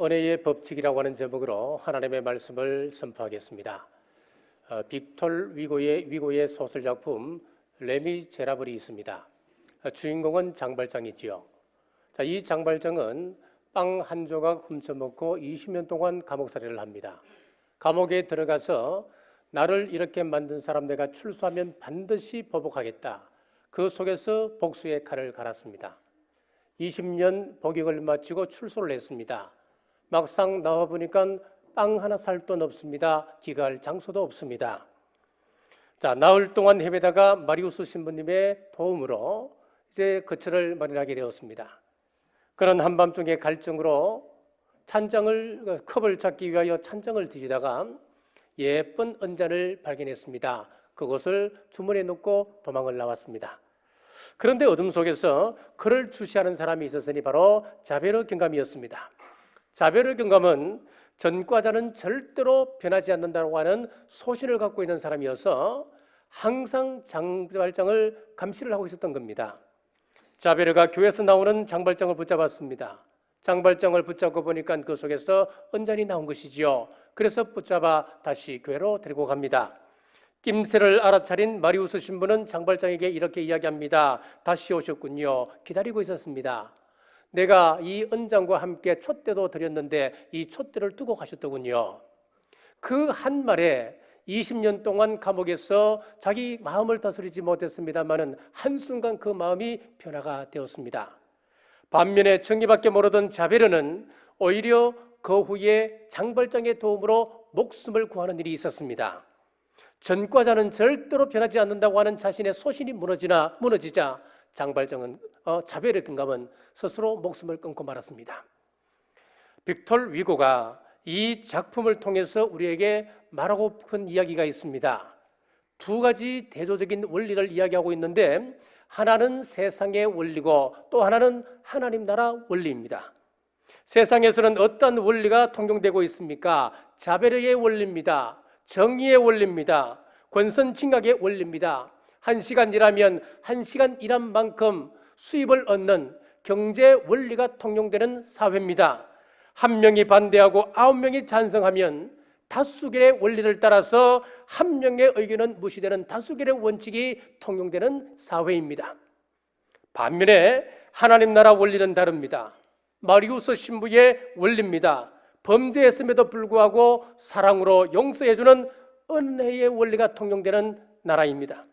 은혜의 법칙이라고 하는 제목으로 하나님의 말씀을 선포하겠습니다. 어, 빅톨 위고의 위고의 소설 작품 레미 제라블이 있습니다. 어, 주인공은 장발장이지요. 자, 이 장발장은 빵 한 조각 훔쳐먹고 20년 동안 감옥살이를 합니다. 감옥에 들어가서 나를 이렇게 만든 사람 내가 출소하면 반드시 보복하겠다. 그 속에서 복수의 칼을 갈았습니다. 20년 복역을 마치고 출소를 했습니다. 막상 나와 보니까 빵 하나 살 돈 없습니다. 기갈 장소도 없습니다. 자, 나흘 동안 헤매다가 마리우스 신부님의 도움으로 이제 거처를 마련하게 되었습니다. 그런 한밤중에 갈증으로 찬장을 컵을 찾기 위하여 찬장을 뒤지다가 예쁜 은잔을 발견했습니다. 그것을 주머니에 넣고 도망을 나왔습니다. 그런데 어둠 속에서 그를 주시하는 사람이 있었으니 바로 자베르 경감이었습니다. 자베르 경감은 전과자는 절대로 변하지 않는다고 하는 소신을 갖고 있는 사람이어서 항상 장발장을 감시를 하고 있었던 겁니다. 자베르가 교회에서 나오는 장발장을 붙잡았습니다. 장발장을 붙잡고 보니까 그 속에서 은잔이 나온 것이지요. 그래서 붙잡아 다시 교회로 데리고 갑니다. 낌새를 알아차린 마리우스 신부는 장발장에게 이렇게 이야기합니다. 다시 오셨군요. 기다리고 있었습니다. 내가 이 은장과 함께 촛대도 드렸는데 이 촛대를 두고 가셨더군요. 그 한 말에 20년 동안 감옥에서 자기 마음을 다스리지 못했습니다만은 한순간 그 마음이 변화가 되었습니다. 반면에 정의밖에 모르던 자베르는 오히려 그 후에 장발장의 도움으로 목숨을 구하는 일이 있었습니다. 전과자는 절대로 변하지 않는다고 하는 자신의 소신이 무너지나 무너지자 장발장은 어, 자베르 경감은 스스로 목숨을 끊고 말았습니다. 빅톨 위고가 이 작품을 통해서 우리에게 말하고 픈 이야기가 있습니다. 두 가지 대조적인 원리를 이야기하고 있는데 하나는 세상의 원리고 또 하나는 하나님 나라 원리입니다. 세상에서는 어떤 원리가 통용되고 있습니까? 자베르의 원리입니다. 정의의 원리입니다. 권선징악의 원리입니다. 한 시간 일하면 한 시간 일한 만큼 수입을 얻는 경제 원리가 통용되는 사회입니다. 한 명이 반대하고 아홉 명이 찬성하면 다수결의 원리를 따라서 한 명의 의견은 무시되는 다수결의 원칙이 통용되는 사회입니다. 반면에 하나님 나라 원리는 다릅니다. 마리우스 신부의 원리입니다. 범죄했음에도 불구하고 사랑으로 용서해주는 은혜의 원리가 통용되는 나라입니다.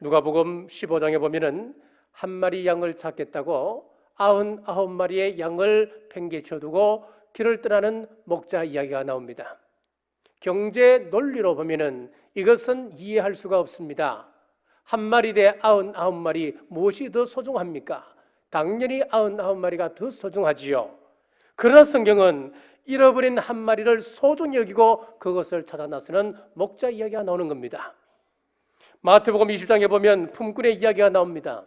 누가복음 15장에 보면은 한 마리 양을 찾겠다고 아흔 아홉 마리의 양을 팽개쳐 두고 길을 떠나는 목자 이야기가 나옵니다. 경제 논리로 보면은 이것은 이해할 수가 없습니다. 한 마리 대 아흔 아홉 마리 무엇이 더 소중합니까? 당연히 아흔 아홉 마리가 더 소중하지요. 그러나 성경은 잃어버린 한 마리를 소중히 여기고 그것을 찾아 나서는 목자 이야기가 나오는 겁니다. 마태복음 20장에 보면 품꾼의 이야기가 나옵니다.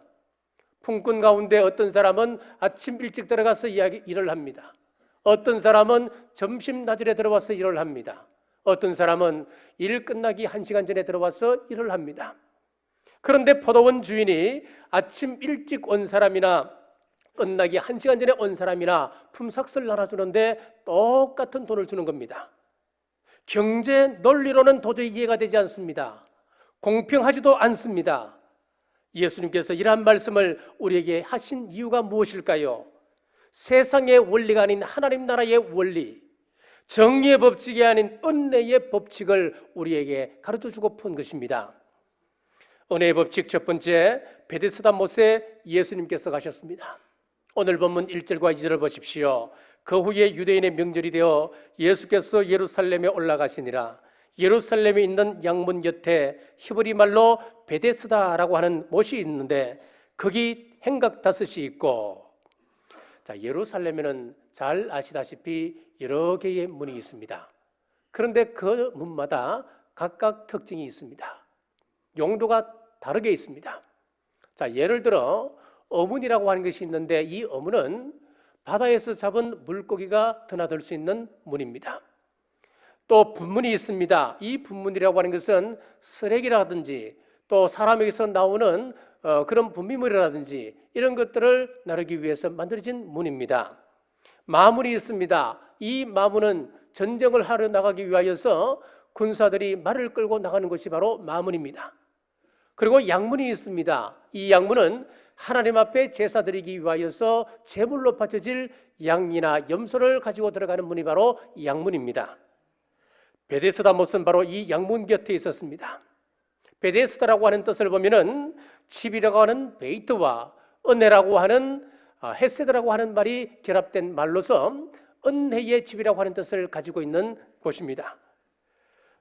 품꾼 가운데 어떤 사람은 아침 일찍 들어가서 이야기, 일을 합니다. 어떤 사람은 점심 낮에 들어와서 일을 합니다. 어떤 사람은 일 끝나기 한 시간 전에 들어와서 일을 합니다. 그런데 포도원 주인이 아침 일찍 온 사람이나 끝나기 한 시간 전에 온 사람이나 품삯을 나눠주는데 똑같은 돈을 주는 겁니다. 경제 논리로는 도저히 이해가 되지 않습니다. 공평하지도 않습니다. 예수님께서 이러한 말씀을 우리에게 하신 이유가 무엇일까요? 세상의 원리가 아닌 하나님 나라의 원리, 정의의 법칙이 아닌 은혜의 법칙을 우리에게 가르쳐 주고 푼 것입니다. 은혜의 법칙 첫 번째, 베데스다 못에 예수님께서 가셨습니다. 오늘 본문 1절과 2절을 보십시오. 그 후에 유대인의 명절이 되어 예수께서 예루살렘에 올라가시니라. 예루살렘에 있는 양문 곁에 히브리 말로 베데스다라고 하는 못이 있는데 거기 행각 다섯이 있고 자 예루살렘에는 잘 아시다시피 여러 개의 문이 있습니다. 그런데 그 문마다 각각 특징이 있습니다. 용도가 다르게 있습니다. 자 예를 들어 어문이라고 하는 것이 있는데 이 어문은 바다에서 잡은 물고기가 드나들 수 있는 문입니다. 또 분문이 있습니다. 이 분문이라고 하는 것은 쓰레기라든지 또 사람에게서 나오는 어, 그런 분비물이라든지 이런 것들을 나르기 위해서 만들어진 문입니다. 마문이 있습니다. 이 마문은 전쟁을 하러 나가기 위하여서 군사들이 말을 끌고 나가는 것이 바로 마문입니다. 그리고 양문이 있습니다. 이 양문은 하나님 앞에 제사 드리기 위하여서 제물로 바쳐질 양이나 염소를 가지고 들어가는 문이 바로 양문입니다. 베데스다 못은 바로 이 양문 곁에 있었습니다. 베데스다라고 하는 뜻을 보면은 집이라고 하는 베이트와 은혜라고 하는 아, 헤세드라고 하는 말이 결합된 말로서 은혜의 집이라고 하는 뜻을 가지고 있는 곳입니다.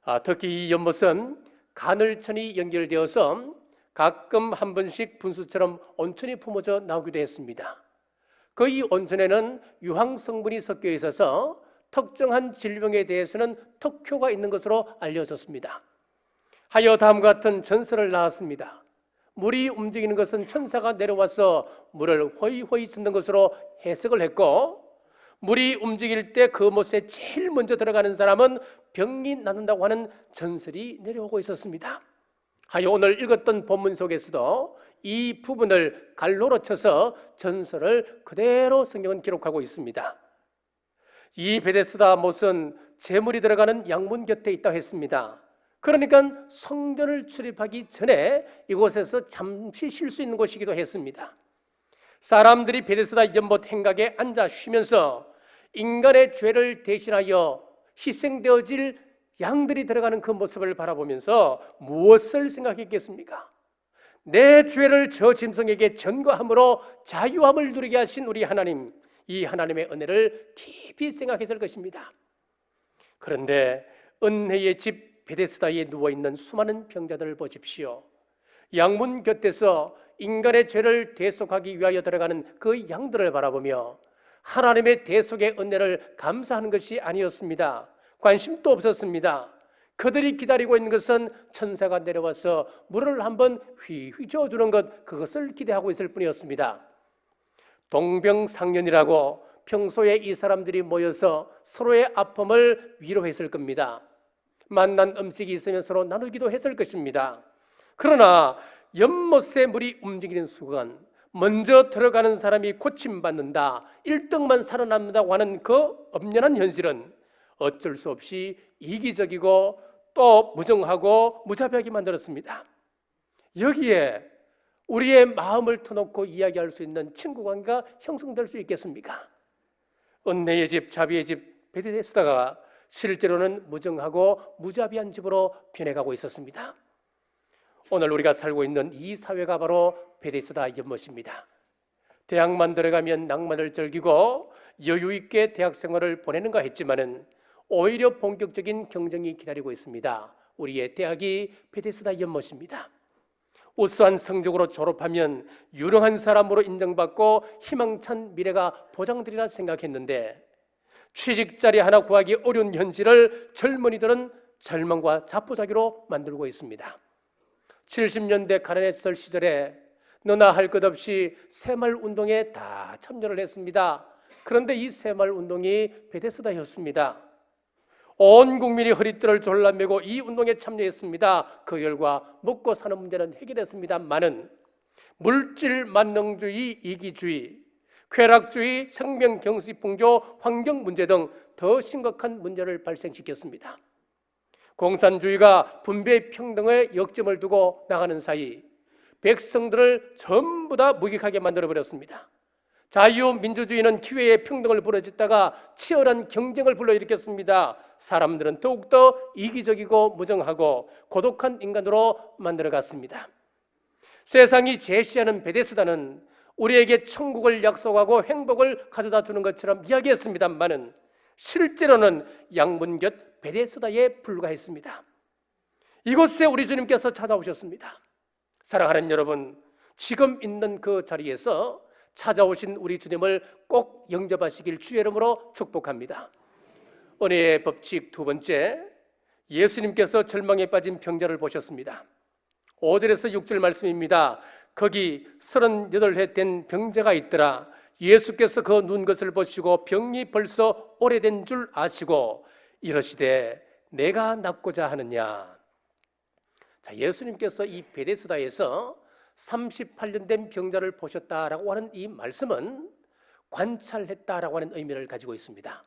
아, 특히 이 연못은 가늘천이 연결되어서 가끔 한 번씩 분수처럼 온천이 품어져 나오기도 했습니다. 그 이 온천에는 유황 성분이 섞여 있어서 특정한 질병에 대해서는 특효가 있는 것으로 알려졌습니다. 하여 다음과 같은 전설을 낳았습니다. 물이 움직이는 것은 천사가 내려와서 물을 호이호이 젓는 것으로 해석을 했고 물이 움직일 때 그 못에 제일 먼저 들어가는 사람은 병이 낫는다고 하는 전설이 내려오고 있었습니다. 하여 오늘 읽었던 본문 속에서도 이 부분을 갈로로 쳐서 전설을 그대로 성경은 기록하고 있습니다. 이 베데스다 못은 재물이 들어가는 양문 곁에 있다고 했습니다. 그러니까 성전을 출입하기 전에 이곳에서 잠시 쉴 수 있는 곳이기도 했습니다. 사람들이 베데스다 연못 행각에 앉아 쉬면서 인간의 죄를 대신하여 희생되어질 양들이 들어가는 그 모습을 바라보면서 무엇을 생각했겠습니까? 내 죄를 저 짐승에게 전가함으로 자유함을 누리게 하신 우리 하나님, 이 하나님의 은혜를 깊이 생각했을 것입니다. 그런데 은혜의 집 베데스다에 누워 있는 수많은 병자들을 보십시오. 양문 곁에서 인간의 죄를 대속하기 위하여 들어가는 그 양들을 바라보며 하나님의 대속의 은혜를 감사하는 것이 아니었습니다. 관심도 없었습니다. 그들이 기다리고 있는 것은 천사가 내려와서 물을 한번 휘휘 저어주는 것 그것을 기대하고 있을 뿐이었습니다. 동병상련이라고 평소에 이 사람들이 모여서 서로의 아픔을 위로했을 겁니다. 만난 음식이 있으면 서로 나누기도 했을 것입니다. 그러나 연못새 물이 움직이는 순간 먼저 들어가는 사람이 고침받는다, 1등만 살아남는다고 하는 그 엄연한 현실은 어쩔 수 없이 이기적이고 또 무정하고 무자비하게 만들었습니다. 여기에 우리의 마음을 터놓고 이야기할 수 있는 친구 관계가 형성될 수 있겠습니까? 은혜의 집, 자비의 집 베데스다가 실제로는 무정하고 무자비한 집으로 변해가고 있었습니다. 오늘 우리가 살고 있는 이 사회가 바로 베데스다 연못입니다. 대학만 들어가면 낭만을 즐기고 여유 있게 대학 생활을 보내는가 했지만은 오히려 본격적인 경쟁이 기다리고 있습니다. 우리의 대학이 베데스다 연못입니다. 우수한 성적으로 졸업하면 유능한 사람으로 인정받고 희망찬 미래가 보장되리라 생각했는데 취직 자리 하나 구하기 어려운 현실을 젊은이들은 절망과 자포자기로 만들고 있습니다. 70년대 가난했을 시절에 너나 할 것 없이 새마을 운동에 다 참여를 했습니다. 그런데 이 새마을 운동이 베데스다였습니다. 온 국민이 허리띠를 졸라매고 이 운동에 참여했습니다. 그 결과 먹고 사는 문제는 해결했습니다만은 물질 만능주의, 이기주의, 쾌락주의, 생명 경시 풍조, 환경 문제 등 더 심각한 문제를 발생시켰습니다. 공산주의가 분배 평등의 역점을 두고 나가는 사이 백성들을 전부 다 무기하게 만들어 버렸습니다. 자유민주주의는 기회의 평등을 부러졌다가 치열한 경쟁을 불러일으켰습니다. 사람들은 더욱더 이기적이고 무정하고 고독한 인간으로 만들어갔습니다. 세상이 제시하는 베데스다는 우리에게 천국을 약속하고 행복을 가져다 주는 것처럼 이야기했습니다만은 실제로는 양문 곁 베데스다에 불과했습니다. 이곳에 우리 주님께서 찾아오셨습니다. 사랑하는 여러분, 지금 있는 그 자리에서 찾아오신 우리 주님을 꼭 영접하시길 주의 이름으로 축복합니다. 은혜의 법칙 두 번째, 예수님께서 절망에 빠진 병자를 보셨습니다. 5절에서 6절 말씀입니다. 거기 38해 된 병자가 있더라. 예수께서 그 눈 것을 보시고 병이 벌써 오래된 줄 아시고 이러시되 내가 낫고자 하느냐. 자, 예수님께서 이 베데스다에서 38년 된 병자를 보셨다라고 하는 이 말씀은 관찰했다라고 하는 의미를 가지고 있습니다.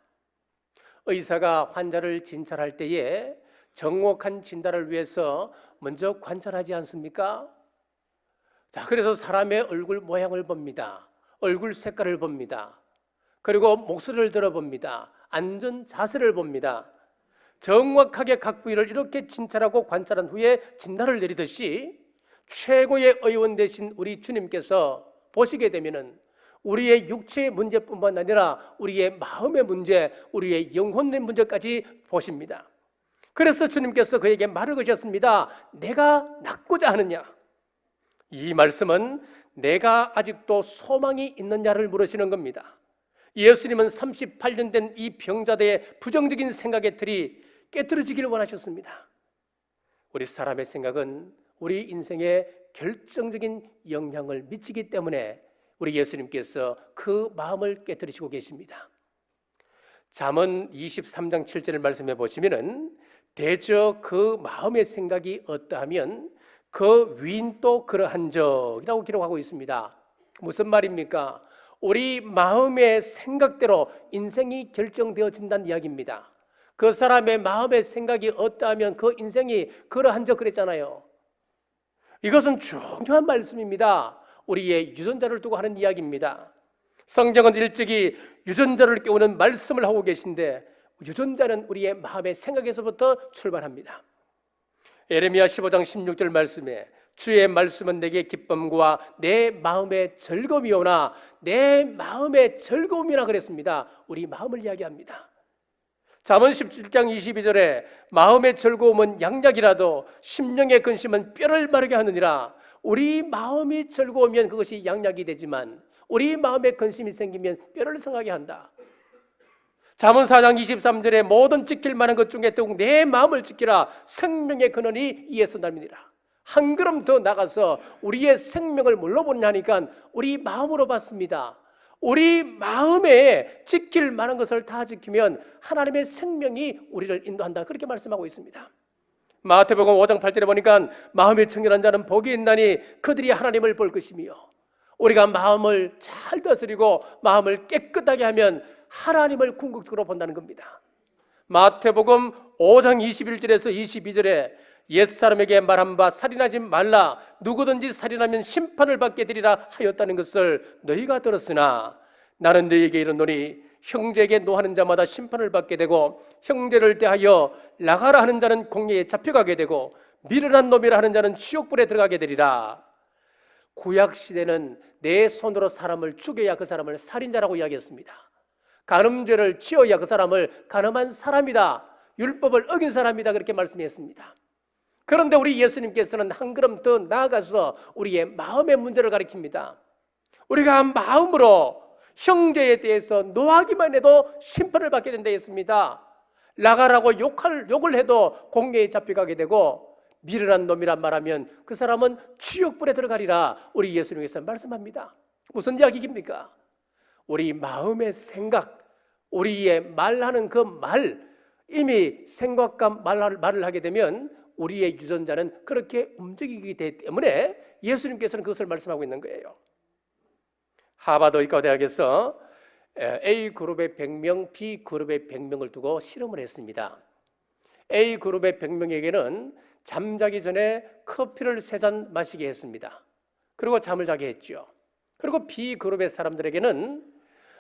의사가 환자를 진찰할 때에 정확한 진단을 위해서 먼저 관찰하지 않습니까? 자, 그래서 사람의 얼굴 모양을 봅니다. 얼굴 색깔을 봅니다. 그리고 목소리를 들어봅니다. 앉은 자세를 봅니다. 정확하게 각 부위를 이렇게 진찰하고 관찰한 후에 진단을 내리듯이 최고의 의원 되신 우리 주님께서 보시게 되면은 우리의 육체의 문제뿐만 아니라 우리의 마음의 문제, 우리의 영혼의 문제까지 보십니다. 그래서 주님께서 그에게 말을 거셨습니다. 내가 낫고자 하느냐? 이 말씀은 내가 아직도 소망이 있느냐를 물으시는 겁니다. 예수님은 38년 된 이 병자대의 부정적인 생각의 틀이 깨뜨려지기를 원하셨습니다. 우리 사람의 생각은 우리 인생에 결정적인 영향을 미치기 때문에 우리 예수님께서 그 마음을 깨뜨리시고 계십니다. 잠언 23장 7절을 말씀해 보시면은 대저 그 마음의 생각이 어떠하면 그 위인도 그러한 적이라고 기록하고 있습니다. 무슨 말입니까? 우리 마음의 생각대로 인생이 결정되어진다는 이야기입니다. 그 사람의 마음의 생각이 어떠하면 그 인생이 그러한 적 그랬잖아요. 이것은 중요한 말씀입니다. 우리의 유전자를 두고 하는 이야기입니다. 성경은 일찍이 유전자를 깨우는 말씀을 하고 계신데 유전자는 우리의 마음의 생각에서부터 출발합니다. 에레미야 15장 16절 말씀에 주의 말씀은 내게 기쁨과 내 마음의 즐거움이오나 내 마음의 즐거움이라 그랬습니다. 우리 마음을 이야기합니다. 잠언 17장 22절에 마음의 즐거움은 양약이라도 심령의 근심은 뼈를 마르게 하느니라. 우리 마음이 즐거우면 그것이 양약이 되지만 우리 마음에 근심이 생기면 뼈를 상하게 한다. 잠언 4장 23절에 모든 지킬 만한 것 중에 더욱 내 마음을 지키라 생명의 근원이 이에서 남이니라. 한 걸음 더 나가서 우리의 생명을 물러보냐 하니까 우리 마음으로 봤습니다. 우리 마음에 지킬 만한 것을 다 지키면 하나님의 생명이 우리를 인도한다. 그렇게 말씀하고 있습니다. 마태복음 5장 8절에 보니까 마음이 청결한 자는 복이 있나니 그들이 하나님을 볼 것이며 우리가 마음을 잘 다스리고 마음을 깨끗하게 하면 하나님을 궁극적으로 본다는 겁니다. 마태복음 5장 21절에서 22절에 옛사람에게 말한 바 살인하지 말라 누구든지 살인하면 심판을 받게 되리라 하였다는 것을 너희가 들었으나 나는 너희에게 이르노니 형제에게 노하는 자마다 심판을 받게 되고 형제를 대하여 나가라 하는 자는 공예에 잡혀가게 되고 미련한 놈이라 하는 자는 지옥불에 들어가게 되리라 구약 시대는 내 손으로 사람을 죽여야 그 사람을 살인자라고 이야기했습니다. 간음죄를 지어야 그 사람을 간음한 사람이다. 율법을 어긴 사람이다. 그렇게 말씀했습니다. 그런데 우리 예수님께서는 한 걸음 더 나아가서 우리의 마음의 문제를 가리킵니다. 우리가 마음으로 형제에 대해서 노하기만 해도 심판을 받게 된다 했습니다. 나가라고 욕할, 욕을 해도 공개에 잡혀가게 되고 미련한 놈이란 말하면 그 사람은 지옥불에 들어가리라 우리 예수님께서 말씀합니다. 무슨 이야기입니까? 우리 마음의 생각, 우리의 말하는 그 말, 이미 생각과 말을 하게 되면 우리의 유전자는 그렇게 움직이기 때문에 예수님께서는 그것을 말씀하고 있는 거예요. 하버드 의과 대학에서 A 그룹의 100명, B 그룹의 100명을 두고 실험을 했습니다. A 그룹의 100명에게는 잠자기 전에 커피를 세 잔 마시게 했습니다. 그리고 잠을 자게 했죠. 그리고 B 그룹의 사람들에게는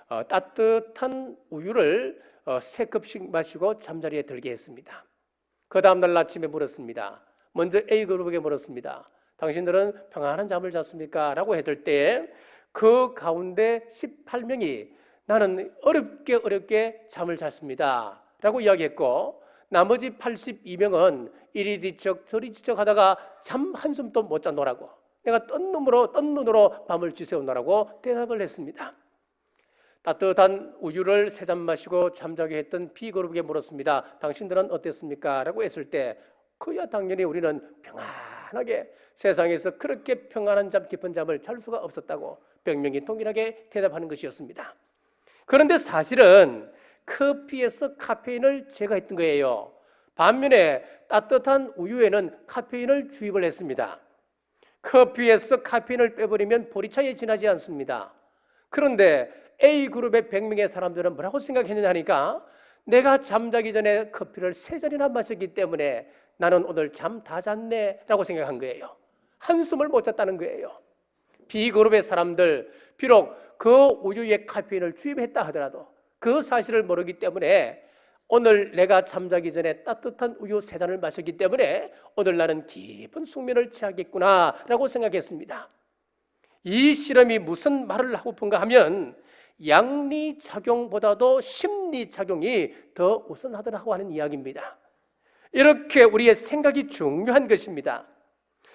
어, 따뜻한 우유를 어, 세 컵씩 마시고 잠자리에 들게 했습니다. 그 다음날 아침에 물었습니다. 먼저 A 그룹에게 물었습니다. 당신들은 평안한 잠을 잤습니까? 라고 했을 때 그 가운데 18명이 나는 어렵게 어렵게 잠을 잤습니다. 라고 이야기했고 나머지 82명은 이리 뒤척 저리 뒤척 하다가 잠 한숨도 못 자노라고 내가 뜬 눈으로 뜬 눈으로 밤을 지새우노라고 대답을 했습니다. 따뜻한 우유를 세 잔 마시고 잠자게 했던 B그룹에게 물었습니다. 당신들은 어땠습니까? 라고 했을 때 그야 당연히 우리는 평안하게 세상에서 그렇게 평안한 잠 깊은 잠을 잘 수가 없었다고 백명이 동일하게 대답하는 것이었습니다. 그런데 사실은 커피에서 카페인을 제거했던 거예요. 반면에 따뜻한 우유에는 카페인을 주입을 했습니다. 커피에서 카페인을 빼버리면 보리차에 지나지 않습니다. 그런데 A 그룹의 100명의 사람들은 뭐라고 생각했느냐 하니까 내가 잠자기 전에 커피를 세 잔이나 마셨기 때문에 나는 오늘 잠 다 잤네라고 생각한 거예요. 한숨을 못 잤다는 거예요. B 그룹의 사람들 비록 그 우유에 카페인을 주입했다 하더라도 그 사실을 모르기 때문에 오늘 내가 잠자기 전에 따뜻한 우유 세 잔을 마셨기 때문에 오늘 나는 깊은 숙면을 취하겠구나라고 생각했습니다. 이 실험이 무슨 말을 하고픈가 하면 양리 작용보다도 심리 작용이 더 우선하더라고 하는 이야기입니다. 이렇게 우리의 생각이 중요한 것입니다.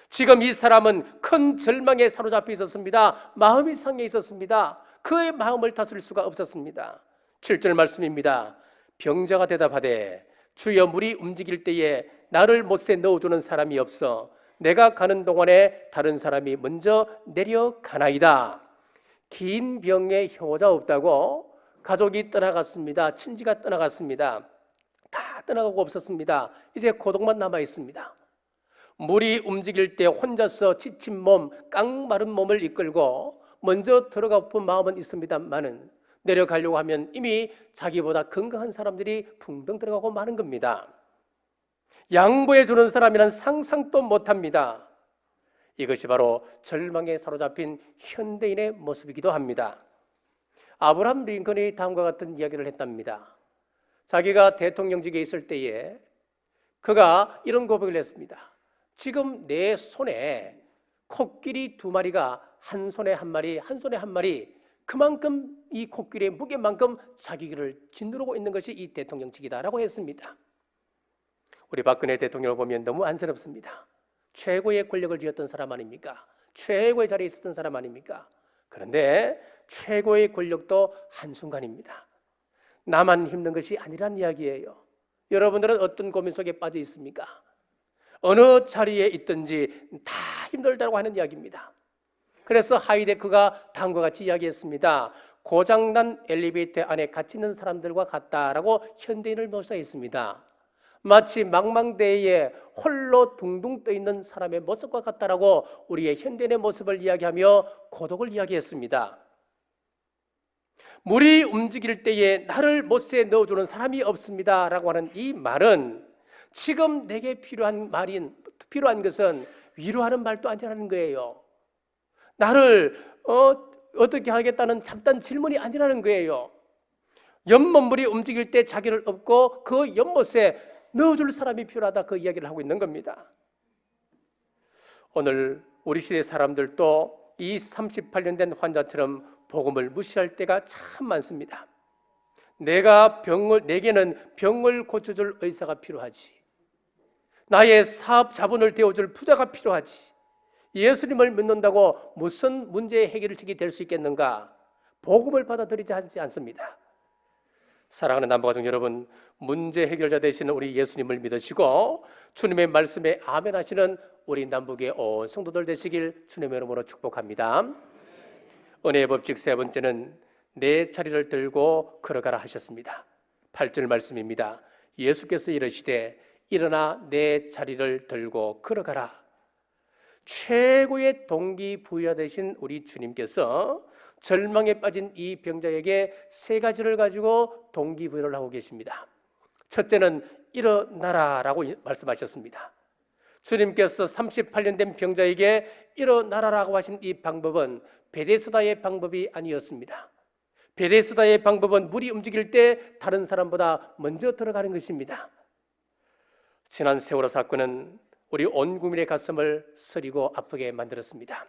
지금 이 사람은 큰 절망에 사로잡혀 있었습니다. 마음이 상해 있었습니다. 그의 마음을 다스릴 수가 없었습니다. 7절 말씀입니다. 병자가 대답하되 주여 물이 움직일 때에 나를 못새 넣어두는 사람이 없어 내가 가는 동안에 다른 사람이 먼저 내려가나이다. 긴 병에 효자 없다고 가족이 떠나갔습니다. 친지가 떠나갔습니다. 다 떠나가고 없었습니다. 이제 고독만 남아 있습니다. 물이 움직일 때 혼자서 지친 몸, 깡 마른 몸을 이끌고 먼저 들어가고픈 마음은 있습니다만은 내려가려고 하면 이미 자기보다 건강한 사람들이 풍덩 들어가고 마는 겁니다. 양보해 주는 사람이란 상상도 못합니다. 이것이 바로 절망에 사로잡힌 현대인의 모습이기도 합니다. 아브라함 링컨이 다음과 같은 이야기를 했답니다. 자기가 대통령직에 있을 때에 그가 이런 고백을 했습니다. 지금 내 손에 코끼리 두 마리가 한 손에 한 마리, 한 손에 한 마리 그만큼 이 코끼리의 무게만큼 자기를 짓누르고 있는 것이 이 대통령직이다라고 했습니다. 우리 박근혜 대통령을 보면 너무 안쓰럽습니다. 최고의 권력을 쥐었던 사람 아닙니까? 최고의 자리에 있었던 사람 아닙니까? 그런데 최고의 권력도 한순간입니다. 나만 힘든 것이 아니란 이야기예요. 여러분들은 어떤 고민 속에 빠져 있습니까? 어느 자리에 있든지 다 힘들다고 하는 이야기입니다. 그래서 하이데크가 다음과 같이 이야기했습니다. 고장난 엘리베이터 안에 갇혀 있는 사람들과 같다라고 현대인을 묘사했습니다. 마치 망망대해에 홀로 둥둥 떠 있는 사람의 모습과 같다라고 우리의 현대인의 모습을 이야기하며 고독을 이야기했습니다. 물이 움직일 때에 나를 못새 넣어주는 사람이 없습니다라고 하는 이 말은 지금 내게 필요한 말인 필요한 것은 위로하는 말도 아니라는 거예요. 나를 어, 어떻게 하겠다는 잡단 질문이 아니라는 거예요. 연못물이 움직일 때 자기를 업고 그 연못에 넣어줄 사람이 필요하다 그 이야기를 하고 있는 겁니다. 오늘 우리 시대 사람들도 이 38년 된 환자처럼 복음을 무시할 때가 참 많습니다. 내가 병을 내게는 병을 고쳐줄 의사가 필요하지. 나의 사업 자본을 되어줄 부자가 필요하지. 예수님을 믿는다고 무슨 문제의 해결책이 될 수 있겠는가? 복음을 받아들이지 않습니다. 사랑하는 남부가족 여러분, 문제 해결자 되시는 우리 예수님을 믿으시고 주님의 말씀에 아멘 하시는 우리 남북의 온 성도들 되시길 주님의 이름으로 축복합니다. 은혜의 법칙 세 번째는 내 자리를 들고 걸어가라 하셨습니다. 8절 말씀입니다. 예수께서 이르시되 일어나 내 자리를 들고 걸어가라. 최고의 동기부여 되신 우리 주님께서 절망에 빠진 이 병자에게 세 가지를 가지고 동기부여를 하고 계십니다. 첫째는 일어나라라고 말씀하셨습니다. 주님께서 38년 된 병자에게 일어나라라고 하신 이 방법은 베데스다의 방법이 아니었습니다. 베데스다의 방법은 물이 움직일 때 다른 사람보다 먼저 들어가는 것입니다. 지난 세월호 사건은 우리 온 국민의 가슴을 서리고 아프게 만들었습니다.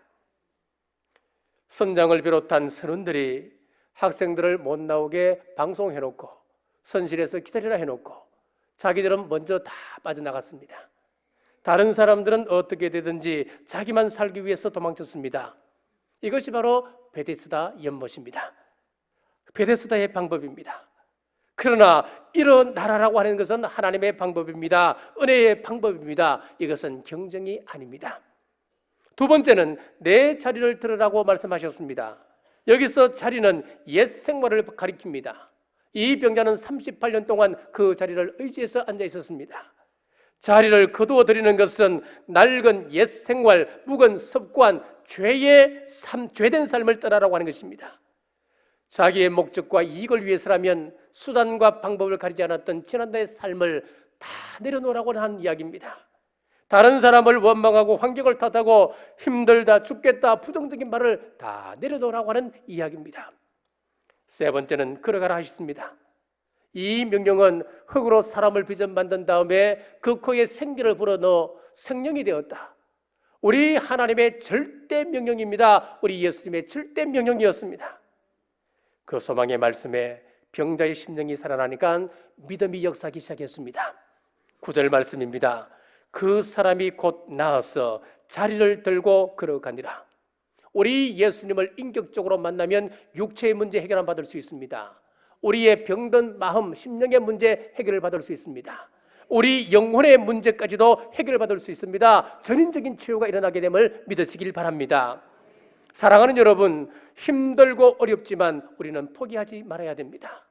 선장을 비롯한 선원들이 학생들을 못 나오게 방송해놓고 선실에서 기다리라 해놓고 자기들은 먼저 다 빠져나갔습니다. 다른 사람들은 어떻게 되든지 자기만 살기 위해서 도망쳤습니다. 이것이 바로 베데스다 연못입니다. 베데스다의 방법입니다. 그러나 일어나라라고 하는 것은 하나님의 방법입니다. 은혜의 방법입니다. 이것은 경쟁이 아닙니다. 두 번째는 내 자리를 들으라고 말씀하셨습니다. 여기서 자리는 옛 생활을 가리킵니다. 이 병자는 38년 동안 그 자리를 의지해서 앉아 있었습니다. 자리를 거두어 드리는 것은 낡은 옛 생활, 묵은 습관, 죄의 삶, 죄된 삶을 떠나라고 하는 것입니다. 자기의 목적과 이익을 위해서라면 수단과 방법을 가리지 않았던 지난날의 삶을 다 내려놓으라고 하는 이야기입니다. 다른 사람을 원망하고 환경을 탓하고 힘들다 죽겠다 부정적인 말을 다 내려놓으라고 하는 이야기입니다. 세 번째는 걸어가라 하셨습니다. 이 명령은 흙으로 사람을 빚어 만든 다음에 그 코에 생기를 불어넣어 생명이 되었다. 우리 하나님의 절대 명령입니다. 우리 예수님의 절대 명령이었습니다. 그 소망의 말씀에 병자의 심령이 살아나니까 믿음이 역사하기 시작했습니다. 구절 말씀입니다. 그 사람이 곧 나아서 자리를 들고 걸어가니라. 우리 예수님을 인격적으로 만나면 육체의 문제 해결을 받을 수 있습니다. 우리의 병든 마음, 심령의 문제 해결을 받을 수 있습니다. 우리 영혼의 문제까지도 해결을 받을 수 있습니다. 전인적인 치유가 일어나게 됨을 믿으시길 바랍니다. 사랑하는 여러분, 힘들고 어렵지만 우리는 포기하지 말아야 됩니다.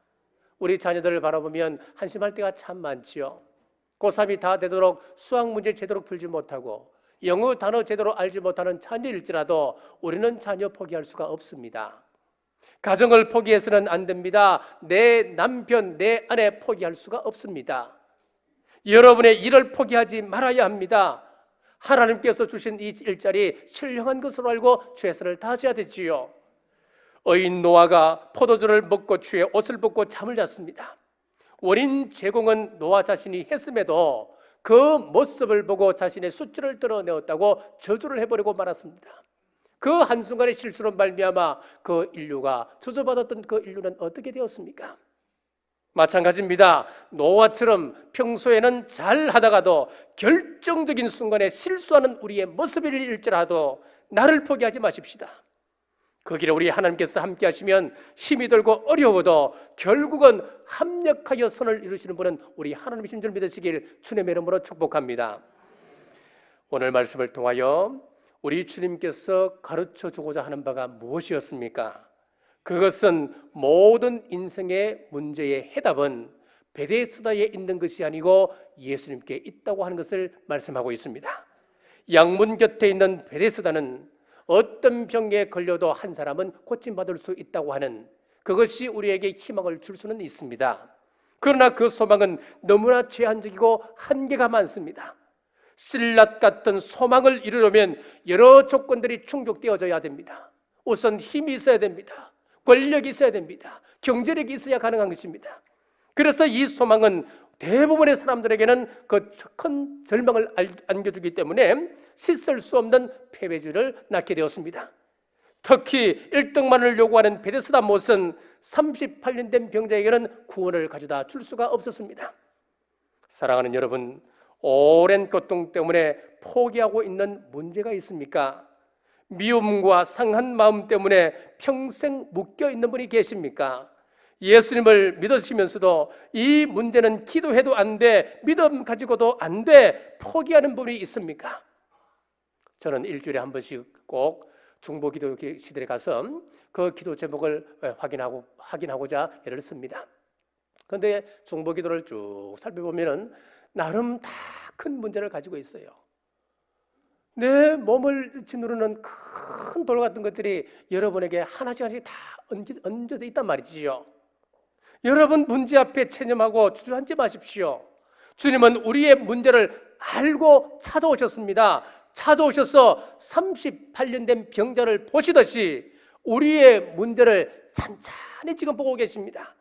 우리 자녀들을 바라보면 한심할 때가 참 많지요. 고3이 다 되도록 수학 문제 제대로 풀지 못하고 영어 단어 제대로 알지 못하는 자녀일지라도 우리는 자녀 포기할 수가 없습니다. 가정을 포기해서는 안 됩니다. 내 남편, 내 아내 포기할 수가 없습니다. 여러분의 일을 포기하지 말아야 합니다. 하나님께서 주신 이 일자리 신령한 것으로 알고 최선을 다하셔야 되지요. 어인 노아가 포도주를 먹고 취해 옷을 벗고 잠을 잤습니다. 원인 제공은 노아 자신이 했음에도 그 모습을 보고 자신의 수치를 드러내었다고 저주를 해버리고 말았습니다. 그 한순간의 실수로 말미암아 그 인류가 저주받았던 그 인류는 어떻게 되었습니까? 마찬가지입니다. 노아처럼 평소에는 잘 하다가도 결정적인 순간에 실수하는 우리의 모습일지라도 나를 포기하지 마십시다. 그 길에 우리 하나님께서 함께 하시면 힘이 들고 어려워도 결국은 합력하여 선을 이루시는 분은 우리 하나님이신 줄 믿으시길 주님의 이름으로 축복합니다. 오늘 말씀을 통하여 우리 주님께서 가르쳐 주고자 하는 바가 무엇이었습니까? 그것은 모든 인생의 문제의 해답은 베데스다에 있는 것이 아니고 예수님께 있다고 하는 것을 말씀하고 있습니다. 양문 곁에 있는 베데스다는 어떤 병에 걸려도 한 사람은 고침받을 수 있다고 하는 그것이 우리에게 희망을 줄 수는 있습니다. 그러나 그 소망은 너무나 제한적이고 한계가 많습니다. 신랏 같은 소망을 이루려면 여러 조건들이 충족되어져야 됩니다. 우선 힘이 있어야 됩니다. 권력이 있어야 됩니다. 경제력이 있어야 가능한 것입니다. 그래서 이 소망은 대부분의 사람들에게는 그 큰 절망을 안겨주기 때문에 씻을 수 없는 패배주를 낳게 되었습니다. 특히 1등만을 요구하는 베데스다 못은 38년 된 병자에게는 구원을 가져다 줄 수가 없었습니다. 사랑하는 여러분, 오랜 고통 때문에 포기하고 있는 문제가 있습니까? 미움과 상한 마음 때문에 평생 묶여 있는 분이 계십니까? 예수님을 믿으시면서도 이 문제는 기도해도 안 돼, 믿음 가지고도 안 돼, 포기하는 분이 있습니까? 저는 일주일에 한 번씩 꼭 중보 기도 시대에 가서 그 기도 제목을 확인하고 확인하고자 애를 씁니다. 그런데 중보 기도를 쭉 살펴보면은 나름 다 큰 문제를 가지고 있어요. 내 몸을 짓누르는 큰 돌 같은 것들이 여러분에게 하나씩 하나씩 다 얹어져 있단 말이지요. 여러분 문제 앞에 체념하고 주저앉지 마십시오. 주님은 우리의 문제를 알고 찾아오셨습니다. 찾아오셔서 38년 된 병자를 보시듯이 우리의 문제를 찬찬히 지금 보고 계십니다.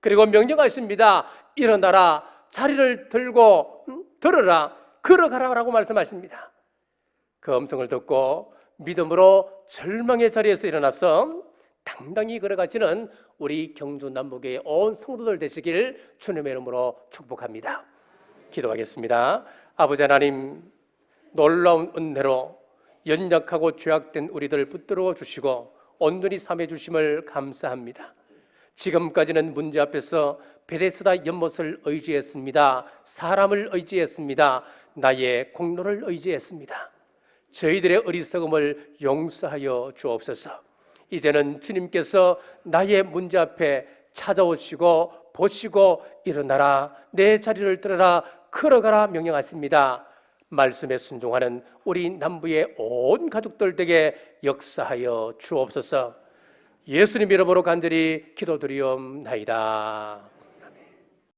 그리고 명령하십니다. 일어나라, 자리를 들고 음, 들어라, 걸어가라라고 말씀하십니다. 그 음성을 듣고 믿음으로 절망의 자리에서 일어나서 당당히 걸어가시는 우리 경주 남북의 온 성도들 되시길 주님의 이름으로 축복합니다. 기도하겠습니다. 아버지 하나님 놀라운 은혜로 연약하고 죄악된 우리들 붙들어 주시고 온전히 삼해 주심을 감사합니다. 지금까지는 문제 앞에서 베데스다 연못을 의지했습니다. 사람을 의지했습니다. 나의 공로를 의지했습니다. 저희들의 어리석음을 용서하여 주옵소서. 이제는 주님께서 나의 문제 앞에 찾아오시고 보시고 일어나라 내 자리를 들어라 걸어가라 명령하십니다. 말씀에 순종하는 우리 남부의 온 가족들에게 역사하여 주옵소서. 예수님 이름으로 간절히 기도드리옵나이다.